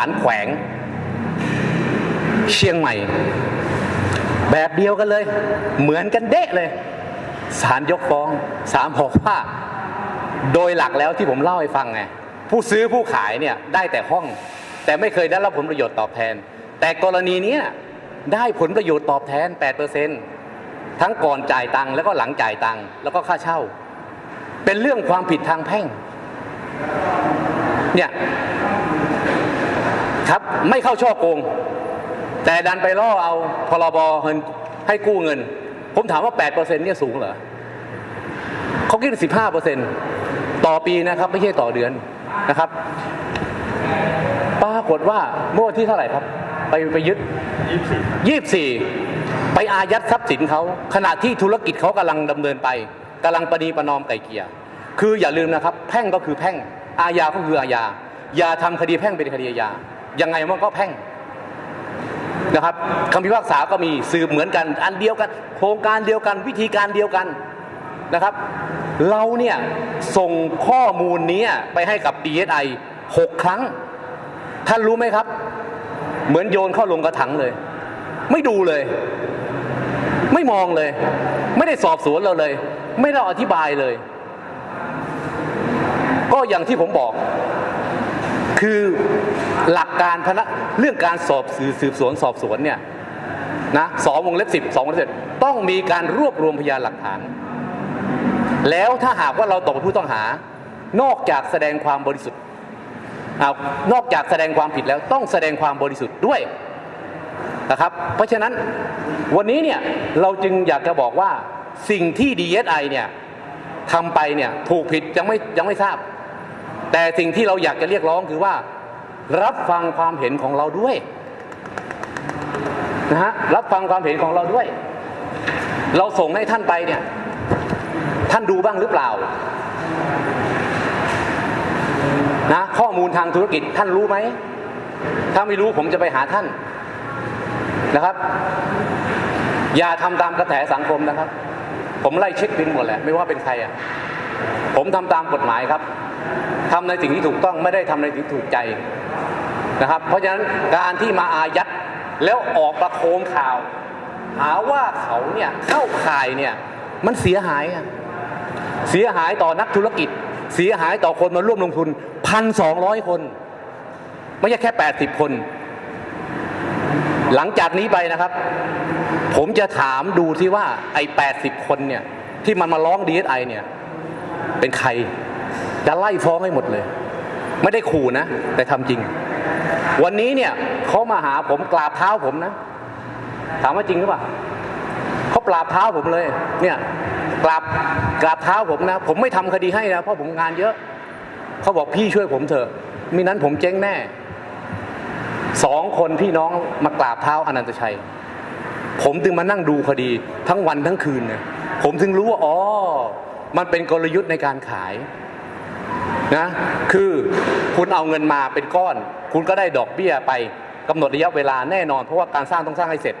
าลแขวง เชียงใหม่ แบบเดียวกันเลย เหมือนกันเดะเลยศาลยกฟ้องศาลบอกว่าโดยหลักแล้วที่ผมเล่าให้ฟังไงผู้ซื้อผู้ขายเนี่ยได้แต่ห้อง แต่ไม่เคยได้รับผลประโยชน์ตอบแทน แต่กรณีนี้ได้ผลประโยชน์ตอบแทน 8%ทั้งก่อนจ่ายตังค์แล้วก็หลังจ่ายตังค์แล้วก็ค่าเช่า เป็นเรื่องความผิดทางแพ่งเนี่ย ครับ ไม่เข้าช่อโกง แต่ดันไปล่อเอาพรบเงินให้กู้เงิน ผมถามว่า 8%เนี่ยสูงเหรอเขาคิด15%ต่อปีนะครับ ไม่ใช่ต่อเดือนนะครับ ปรากฏว่าเมื่อวันที่เท่าไหร่ครับ ไปไปยึด 24 ไปอายัดทรัพย์สินเขาขณะที่ธุรกิจเขากำลังดำเนินไปกำลังประนีประนอมไก่เกลี่ยคืออย่าลืมนะครับ แพ่งก็คือแพ่งอาญาก็คืออาญาอย่าทำคดีแพ่งเป็นคดีอาญา ยังไงมันก็แพ่งนะครับคำพิพากษาก็มีสืบเหมือนกัน อันเดียวกัน โครงการเดียวกัน วิธีการเดียวกันนะครับ เราเนี่ยส่งข้อมูลนี้ไปให้กับ DSI 6 ครั้ง ท่านรู้ไหมครับ เหมือนโยนเข้าลงกระถังเลย ไม่ดูเลย ไม่มองเลย ไม่ได้สอบสวนเราเลย ไม่ได้อธิบายเลย ก็อย่างที่ผมบอก คือหลักการพนะเรื่องการสอบสืบสืบสวนสอบสวนเนี่ยนะสองวงเล็บสิบสองวงเล็บสิบต้องมีการรวบรวมพยานหลักฐาน แล้วถ้าหากว่าเราตกเป็นผู้ต้องหา นอกจากแสดงความบริสุทธิ์นอกจากแสดงความผิดแล้วต้องแสดงความบริสุทธิ์ด้วยนะครับ เพราะฉะนั้นวันนี้เนี่ยเราจึงอยากจะบอกว่าสิ่งที่ DSI เนี่ยทำไปเนี่ยถูกผิดยังไม่ยังไม่ทราบ แต่สิ่งที่เราอยากจะเรียกร้องคือว่า รับฟังความเห็นของเราด้วยนะฮะรับฟังความเห็นของเราด้วย เราส่งให้ท่านไปเนี่ย ท่านดูบ้างหรือเปล่านะข้อมูลทางธุรกิจท่านรู้ไหม ถ้าไม่รู้ผมจะไปหาท่านนะครับ อย่าทำตามกระแสสังคมนะครับ ผมไล่เช็คบินหมดแหละไม่ว่าเป็นใครอะผมทำตามกฎหมายครับ ทำในสิ่งที่ถูกต้องไม่ได้ทำในสิ่งถูกใจนะครับ เพราะฉะนั้นการที่มาอายัดแล้วออกประโคมข่าว หาว่าเขาเนี่ยเข้าข่ายเนี่ยมันเสียหายอะเสียหายต่อนักธุรกิจ เสียหายต่อคนมาร่วมลงทุนพันสองร้อยคน ไม่ใช่แค่แปดสิบคน หลังจากนี้ไปนะครับ ผมจะถามดูที่ว่าไอ้แปดสิบคนเนี่ยที่มันมาร้องดีเอสไอเนี่ยเป็นใคร จะไล่ฟ้องให้หมดเลย ไม่ได้ขู่นะ แต่ทำจริง วันนี้เนี่ยเขามาหาผมกราบเท้าผมนะ ถามว่าจริงหรือเปล่าเขาปราบเท้าผมเลย เนี่ยกราบกราบเท้าผมนะ ผมไม่ทำคดีให้นะเพราะผมงานเยอะเขาบอกพี่ช่วยผมเถอะมินั้นผมเจ๊งแน่สองคนพี่น้องมากราบเท้าอนันตชัย ผมจึงมานั่งดูคดีทั้งวันทั้งคืนเนี่ยผมถึงรู้ว่าอ๋อมันเป็นกลยุทธ์ในการขาย นะคือคุณเอาเงินมาเป็นก้อน คุณก็ได้ดอกเบี้ยไปกำหนดระยะเวลาแน่นอน เพราะว่าการสร้างต้องสร้างให้เสร็จ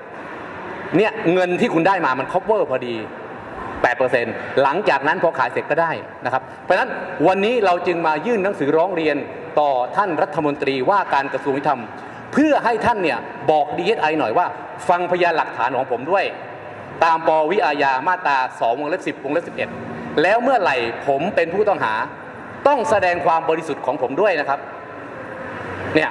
เนี่ยเงินที่คุณได้มามัน cover พอดี 8%หลังจากนั้นพอขายเสร็จก็ได้นะครับ เพราะฉะนั้นวันนี้เราจึงมายื่นหนังสือร้องเรียนต่อท่านรัฐมนตรีว่าการกระทรวงยุติธรรม เพื่อให้ท่านเนี่ยบอก DSI หน่อยว่า ฟังพยานหลักฐานของผมด้วย ตามปวิอาญามาตรา2วงเล็บ10วงเล็บ11 แล้วเมื่อไหร่ผมเป็นผู้ต้องหา ต้องแสดงความบริสุทธิ์ของผมด้วยนะครับ เนี่ย